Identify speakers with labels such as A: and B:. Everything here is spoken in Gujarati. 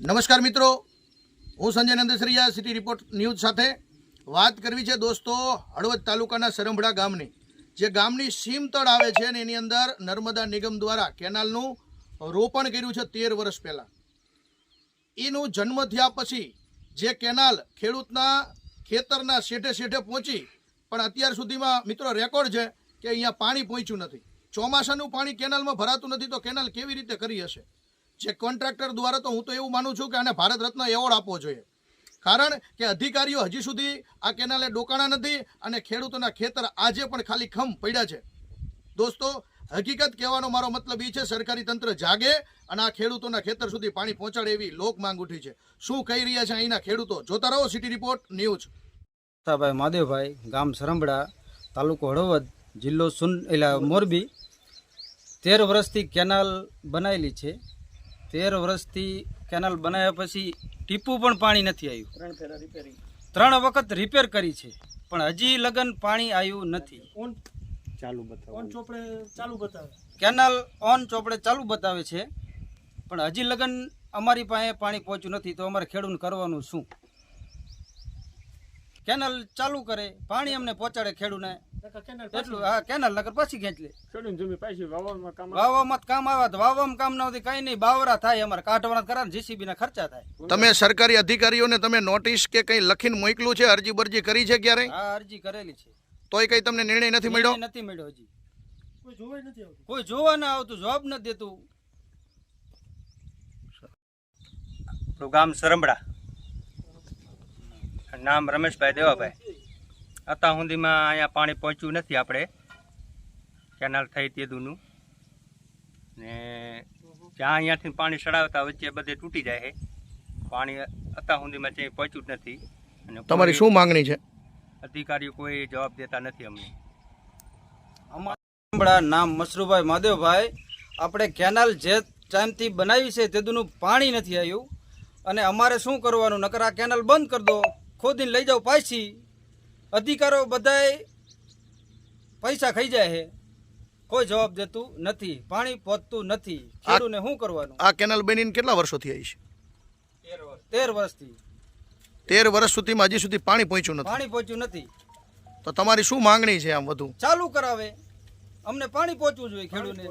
A: નમસ્કાર મિત્રો. હું Sanjay Nandsariya city report news સાથે વાત કરવી છે દોસ્તો હળવદ તાલુકાના સરંભડા ગામની. જે ગામની સીમતળ આવે છે ને એની અંદર નર્મદા નિગમ દ્વારા કેનાલનું રોપણ કર્યું છે તેર વર્ષ પહેલાં. એનું જન્મ થયા પછી જે કેનાલ ખેડૂતના ખેતરના શેઠે શેઠે પહોંચી, પણ અત્યાર સુધીમાં મિત્રો રેકોર્ડ છે કે અહીંયા પાણી પહોંચ્યું નથી. ચોમાસાનું પાણી કેનાલમાં ભરાતું નથી તો કેનાલ કેવી રીતે કરી હશે? જે કોન્ટ્રાક્ટર દ્વારા તો હું તો એવું માનું છું કે આને ભારત રત્ન એવોર્ડ આપવો જોઈએ. કારણ કે અધિકારીઓ હજી સુધી આ કેનાલે ડોકાણા નથી અને ખેડૂતોના ખેતર આજે પણ ખાલી ખમ પડ્યા છે. દોસ્તો, હકીકત કહેવાનો મારો મતલબ એ છે, સરકારી તંત્ર જાગે અને આ ખેડૂતોના ખેતર સુધી પાણી પહોંચાડે એવી લોક માંગ ઉઠી છે. શું કહી રહ્યા છે અહીંના ખેડૂતો? જોતા રહો સિટી રિપોર્ટ ન્યૂઝ
B: ભાઈ માદેવભાઈ ગામ સરંબડા તાલુકો હળવદ, જિલ્લો સુન એટલે મોરબી. તેર વર્ષથી કેનાલ બનાવેલી છે. તેર વર્ષથી કેનાલ બનાવ્યા પછી ટીપું પણ પાણી નથી આવ્યું. ત્રણ વખત રિપેર કરી છે પણ હજી લગન પાણી આવ્યું નથી. કેનાલ ઓન ચોપડે ચાલુ બતાવે છે પણ હજી લગન અમારી પાસે પાણી પહોંચ્યું નથી તો અમારે ખેડૂત કરવાનું શું? કેનાલ ચાલુ કરે પાણી અમને પહોંચાડે ખેડૂને એટલું હા કેનાલ નગર પછી ખેંચ લે. વાવવામાં કામ આવે? તો વાવવામાં કામ ના હોય કઈ નહીં બાવરા થાય અમારે કાઢવાના કરા જીસીબી ના ખર્ચા થાય.
A: તમે સરકારી અધિકારીઓને તમે નોટિસ કે કંઈ લખીને મોકલું છે અરજી બરજી કરી છે ક્યારેય?
B: આ અરજી કરેલી છે.
A: તોય કંઈ તમને નિર્ણય નથી મળ્યો?
B: નથી મળ્યો હજી. કોઈ જોવા ના આવતું જવાબ નથી દેતું.
C: ગામ સરંબડા. નામ રમેશભાઈ દેવાભાઈ. અત્યાર સુધીમાં અહીંયા પાણી પહોંચ્યું નથી આપણે. કેનાલ થઈ તેદુનું ને જ્યાં અહીંયાથી પાણી ચડાવતા વચ્ચે બધે તૂટી જાય છે. પાણી અત્યાર સુધીમાં ત્યાં પહોંચ્યું જ નથી. અને
A: તમારી શું માંગણી છે?
C: અધિકારીઓ કોઈ જવાબ દેતા નથી અમને.
B: અમારા નામ મશરૂભાઈ માદેવભાઈ આપણે કેનાલ જે ટાઈમથી બનાવી છે તેદુનું પાણી નથી આવ્યું. અને અમારે શું કરવાનું? નકર આ કેનાલ બંધ કરી દો. ખોદીને લઈ જાઓ પાછી. અધિકારો બધાય પૈસા ખાઈ જાય છે. કોઈ જવાબ દેતું નથી પાણી પહોંચતું નથી. ખેડૂને શું કરવાનું?
A: આ કેનાલ બનીને કેટલા વર્ષોથી આવી છે?
B: તેર વર્ષથી.
A: તેર વર્ષ સુધીમાં હજી સુધી પાણી પહોંચ્યું નથી.
B: પાણી પહોંચ્યું નથી.
A: તો તમારી શું માંગણી છે આમ વધુ?
B: ચાલુ કરાવે. અમને પાણી પહોંચવું જોઈએ ખેડૂને.